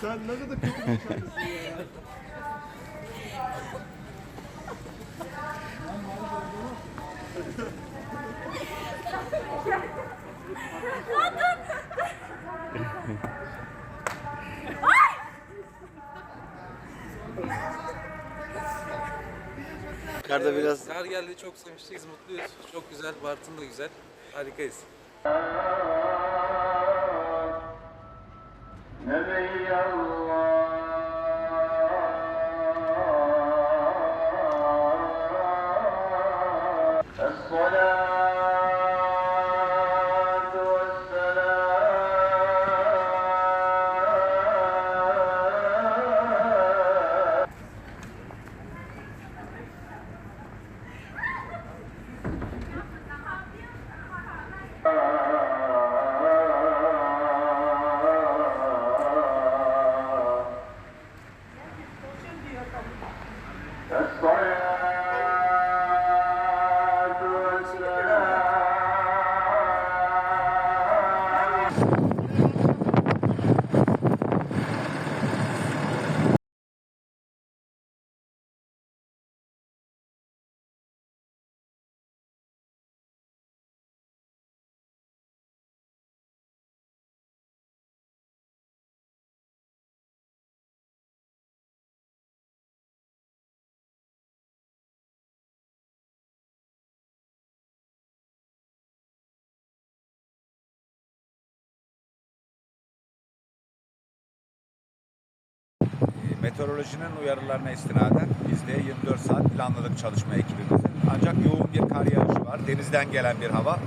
Sen ne kadar kötü bir insansın ya. Yukarıda biraz Her geldi çok sevinçliyiz, mutluyuz. Çok güzel, Bartın da güzel. Harikayız. الصلاة Meteorolojinin uyarılarına istinaden biz de 24 saat planladık çalışma ekibimizi. Ancak yoğun bir kar yağışı var. Denizden gelen bir hava.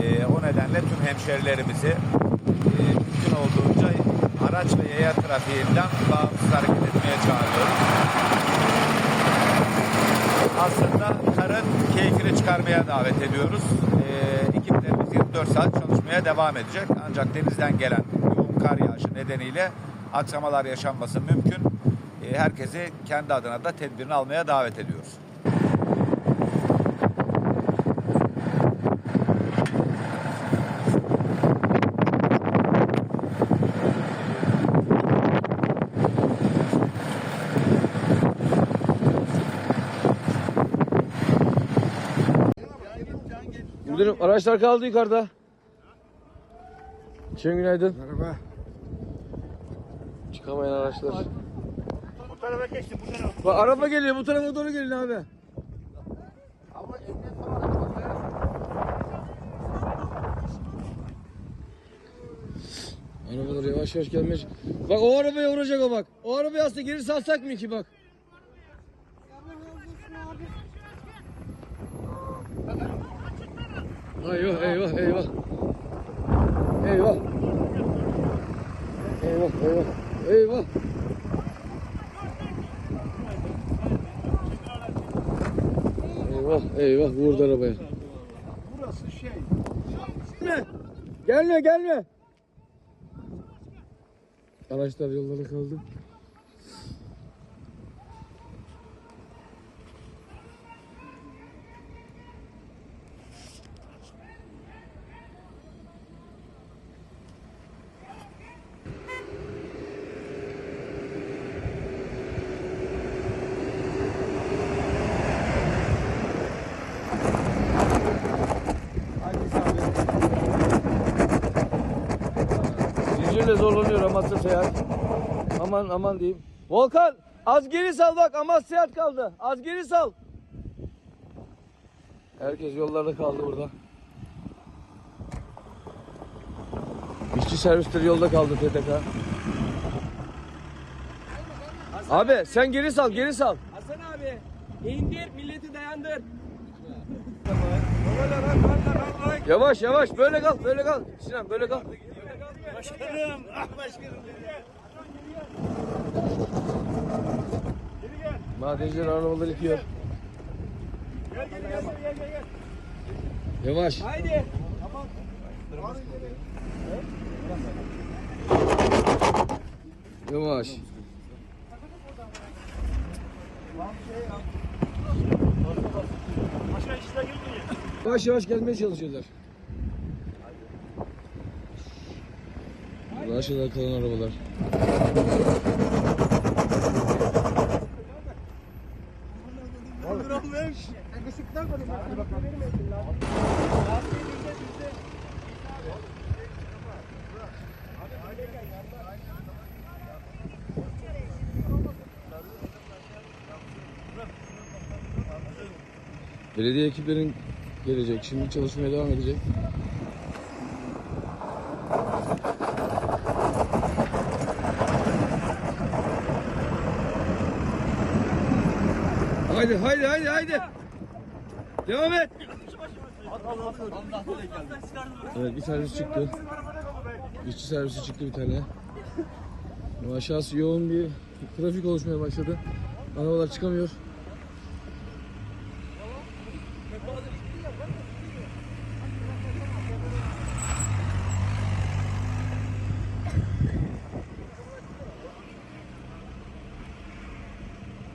Ee, o nedenle tüm hemşerilerimizi e, mümkün olduğunca araç ve yaya trafiğinden bağımsız hareket etmeye çağırıyoruz. Aslında karın keyfini çıkarmaya davet ediyoruz. Ee, ekiplerimiz 24 saat çalışmaya devam edecek. Ancak denizden gelen yoğun kar yağışı nedeniyle aksamalar yaşanması mümkün. Ee, herkesi kendi adına da tedbirini almaya davet ediyoruz. Müdürüm araçlar kaldı yukarıda. Şen günaydın. Merhaba. Çıkamayan araçlar. Bu tarafa geçtim bu tarafa. Bak araba geliyor bu tarafa doğru gelin abi. Arabalar yavaş yavaş gelmeye Bak o arabaya vuracak o bak. O arabayı aslında geri salsak mı ki bak. Eyvah eyvah eyvah. Eyvah. Eyvah eyvah. Eyvah. Eyvah eyvah vurdu arabaya. Burası şey. Gelme. Gelme gelme. Araçlar yollara kaldı. Zincirle zorlanıyor Amasya Seyahat. Aman aman diyeyim. Volkan az geri sal bak Amasya Seyahat kaldı. Az geri sal. Herkes yollarda kaldı burada. İşçi servisleri yolda kaldı TTK. Abi sen geri sal geri sal. Hasan abi indir milleti dayandır. Yavaş yavaş böyle kal böyle kal. Sinan böyle kal. Başkanım. Ah başkanım. Madenciler arabaları itiyor. Gel gel gel gel gel. gel. Yavaş. Haydi. Yavaş. İşler girmiyor. Yavaş yavaş gelmeye çalışıyorlar. Burada aşağıda kalan arabalar. Belediye ekiplerin gelecek. Şimdi çalışmaya devam edecek. Haydi haydi haydi haydi. Devam et. Evet bir servis çıktı. İşçi servisi çıktı bir tane. Aşağısı yoğun bir trafik oluşmaya başladı. Arabalar çıkamıyor.